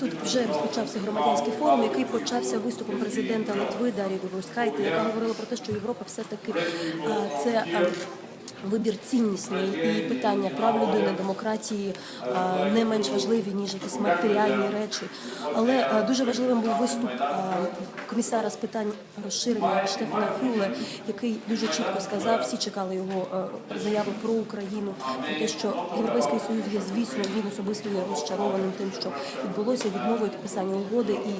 Тут вже розпочався громадянський форум, який почався виступом президента Литви Дарії Гурускайте, яка говорила про те, що Європа все-таки це. Вибір ціннісний і питання прав людини, демократії не менш важливі ніж якісь матеріальні речі. Але дуже важливим був виступ комісара з питань розширення Штефана Фюле, який дуже чітко сказав, всі чекали його заяви про Україну, про те, що європейський союз є, звісно, він особисто є розчарованим тим, що відбулося відмовою підписання угоди, і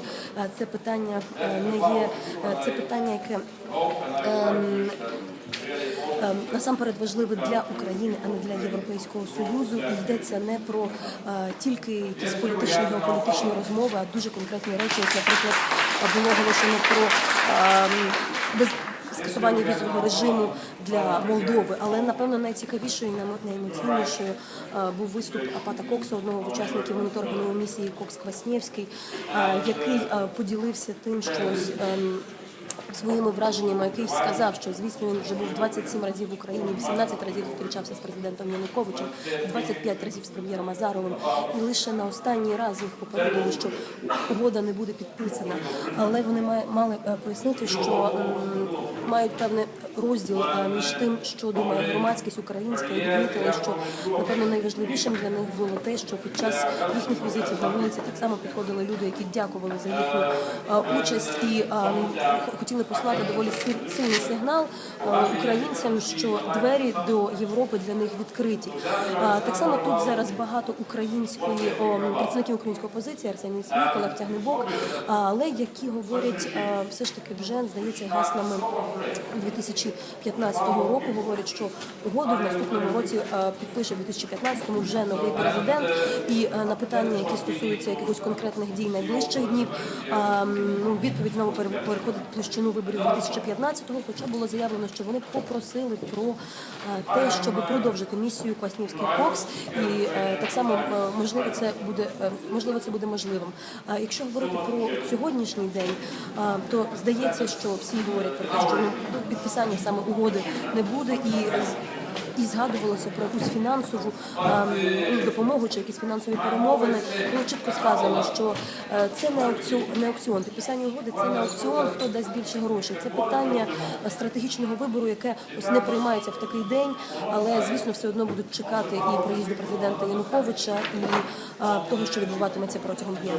це питання е, не є е, це питання, яке насамперед важливе для України, а не для Європейського союзу. І йдеться не про е, тільки якісь політичні геополітичні розмови, а дуже конкретні речі, як, наприклад, було оголошено про ем, без скасування візового режиму для Молдови. Але напевно найцікавішою і найемоційнішою е, був виступ Апата Кокса, одного з учасників моніторингової місії Кокс Кваснєвський, е, який поділився тим, що ем, своїми враженнями, який сказав, що звісно він вже був 27 разів в Україні, 18 разів зустрічався з президентом Януковичем, 25 разів з прем'єром Азаровим, і лише на останній раз їх попередили, що угода не буде підписана. Але вони мали е, пояснити, що мають певний розділ е, між тим, що думає громадськість українська, і відмітили, що напевно найважливішим для них було те, що під час їхніх візитів на вулиці так само підходили люди, які дякували за їхню е, участь і е, х- хотіли послати доволі сильний сигнал е, українцям, що двері до Європи для них відкриті. Е, Так само тут зараз багато української о, представників української опозиції Арсеній Смік, Олег Тягнебок, але які говорять е, все ж таки вже здається гаслами 2015 року. Говорять, що угоду в наступному році підпише в 2015-му вже новий президент. І на питання, які стосуються якихось конкретних дій найближчих днів, ну, відповідь знову переходить в площину виборів 2015-го, Хоча було заявлено, що вони попросили про е, те, щоб продовжити місію Кваснівський Кокс, і е, так само е, можливо це буде можливо це буде можливим. А якщо говорити про сьогоднішній день, то здається, що всі говорять про те, що ну, підписання саме угоди не буде і. І згадувалося про якусь фінансову ем, допомогу чи якісь фінансові перемовини. Було чітко сказано, що е, це не аукціон, не аукціон. Підписання угоди це не аукціон, хто дасть більше грошей. Це питання е, стратегічного вибору, яке ось не приймається в такий день, але звісно все одно будуть чекати і приїзду президента Януковича, і е, того, що відбуватиметься протягом дня.